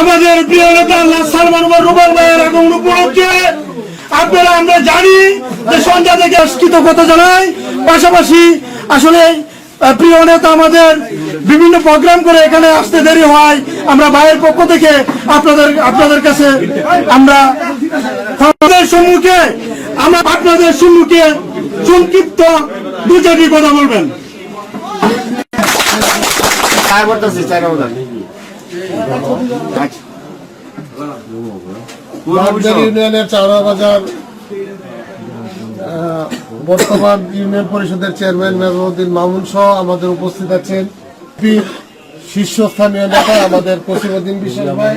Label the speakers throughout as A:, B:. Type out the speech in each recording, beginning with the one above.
A: আমাদের প্রিয় নেতা আল্লাহ সালমান রুবেল ভাইয়ের আগমন উপলক্ষে আপনারা, আমরা জানি যে সন্ধ্যা থেকে কৃতজ্ঞতা জানাই। পাশাপাশি আসলে প্রিয় নেতা আমাদের বিভিন্ন প্রোগ্রাম করে এখানে আসতে দেরি হয়। আমরা ভাইয়ের পক্ষ থেকে আপনাদের আপনাদের কাছে আমরা আপনাদের সম্মুখে, আমরা আপনাদের সম্মুখে সংক্ষিপ্ত বিজেপি কথা বলবেন।
B: আচ্ছা। বাজার বর্তমান ইউনিয়ন পরিষদের চেয়ারম্যান মেহরুদ্দিন মামুন সহ আমাদের উপস্থিত আছেন শীর্ষস্থানীয় নেতা আমাদের কসিমুদ্দিন বিশ্বাস ভাই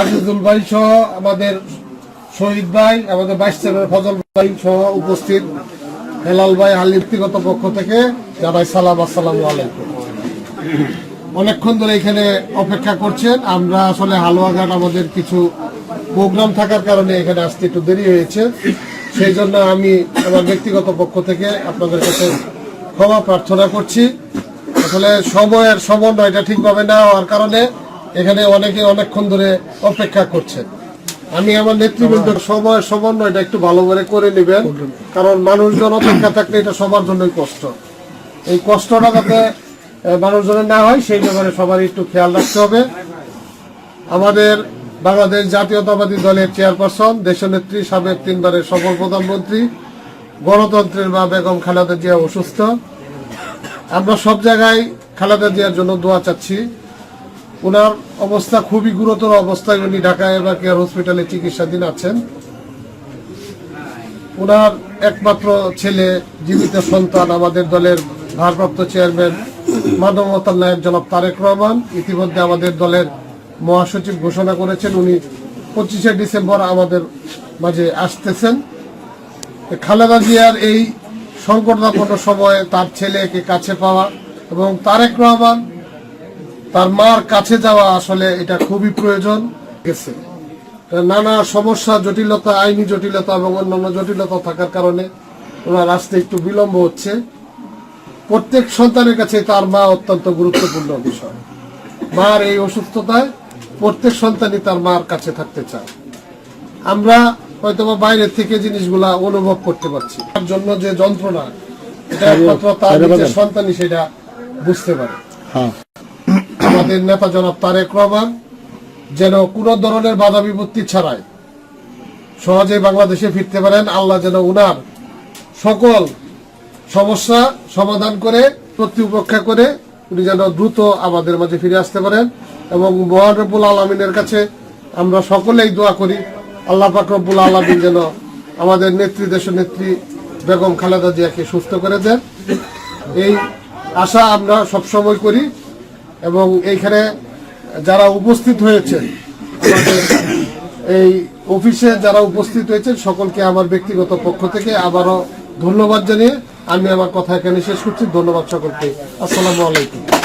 B: আজিজুল ভাই সহ আমাদের শহীদ ভাই আমাদের ভাইস চেয়ারম্যান ফজল ভাই সহ উপস্থিত। হেলাল ভাই হাল ব্যক্তিগত পক্ষ থেকে জানাই সালাম, আসসালামু অনেকক্ষণ ধরে এখানে অপেক্ষা করছেন। আমরা আসলে হালুয়াঘাট আমাদের কিছু প্রোগ্রাম থাকার কারণে এখানে আসতে একটু দেরি হয়েছে। সেই জন্য আমি আমার ব্যক্তিগত পক্ষ থেকে আপনাদের কাছে ক্ষমা প্রার্থনা করছি। আসলে সময়ের সমন্বয়টা ঠিকভাবে না হওয়ার কারণে এখানে অনেকে অনেকক্ষণ ধরে অপেক্ষা করছেন। আমি আমার নেতৃবৃন্দ সময়ের সমন্বয়টা একটু ভালো করে করে নেবেন। কারণ মানুষজন অপেক্ষা থাকলে এটা সবার জন্যই কষ্ট। এই কষ্টটা যাতে মানুষজনের না হয় সেই ব্যাপারে সবার একটু খেয়াল রাখতে হবে। আমাদের বাংলাদেশ জাতীয়তাবাদী দলের চেয়ারপারসন দেশনেত্রী সাবেক তিনবারের সফল প্রধানমন্ত্রী গণতন্ত্রের মা বেগম খালেদা জিয়া অসুস্থ। আমরা সব জায়গায় খালেদা জিয়ার জন্য দোয়া চাচ্ছি। ওনার অবস্থা খুবই গুরুতর অবস্থায় উনি ঢাকা এবার কেয়ার হসপিটালে চিকিৎসাধীন আছেন। ওনার একমাত্র ছেলে, জীবিত সন্তান আমাদের দলের ভারপ্রাপ্ত চেয়ারম্যান মানবতার নায়ক জনাব তারেক রহমান। ইতিমধ্যে আমাদের দলের মহাসচিব ঘোষণা করেছেন, উনি পঁচিশে ডিসেম্বর আমাদের মাঝে আসতেছেন। খালেদা জিয়ার এই সংকটাপন্ন সময়ে তার ছেলেকে কাছে পাওয়া এবং তারেক রহমান তার মার কাছে যাওয়া আসলে এটা খুবই প্রয়োজন। গেছে। নানা সমস্যা জটিলতা আইনি জটিলতা এবং অন্যান্য জটিলতা থাকার কারণে ওনার আসতে একটু বিলম্ব হচ্ছে। প্রত্যেক সন্তানের কাছে তার মা অত্যন্ত গুরুত্বপূর্ণ বিষয়। মার এই অসুস্থতায় প্রত্যেক সন্তানই তার মার কাছে থাকতে চায়। আমরা হয়তো বা বাইরের থেকে জিনিসগুলা অনুভব করতে পারছি। তার জন্য যে যন্ত্রণা এটা একমাত্র তার সন্তানই সেটা বুঝতে পারে। আমাদের নেতা জনাব তারেক রহমান যেন কোনো ধরনের বাধা বিপত্তি ছাড়াই সহজে বাংলাদেশে ফিরতে পারেন। আল্লাহ যেন উনার সকল সমস্যা সমাধান করে, প্রতি উপেক্ষা করে উনি যেন দ্রুত আমাদের মাঝে ফিরে আসতে পারেন এবং মহান রব্বুল আলমিনের কাছে আমরা সকলেই দোয়া করি, আল্লাহ পাক রব্বুল আলমিন যেন আমাদের নেত্রী দেশ নেত্রী বেগম খালেদা জিয়াকে সুস্থ করে দেন। এই আশা আমরা সবসময় করি। এবং এইখানে যারা উপস্থিত হয়েছে, আমাদের এই অফিসে যারা উপস্থিত হয়েছেন সকলকে আমার ব্যক্তিগত পক্ষ থেকে আবারও ধন্যবাদ জানিয়ে আমি আমার কথা এখানে শেষ করছি। ধন্যবাদ সকলকে। আসসালামু আলাইকুম।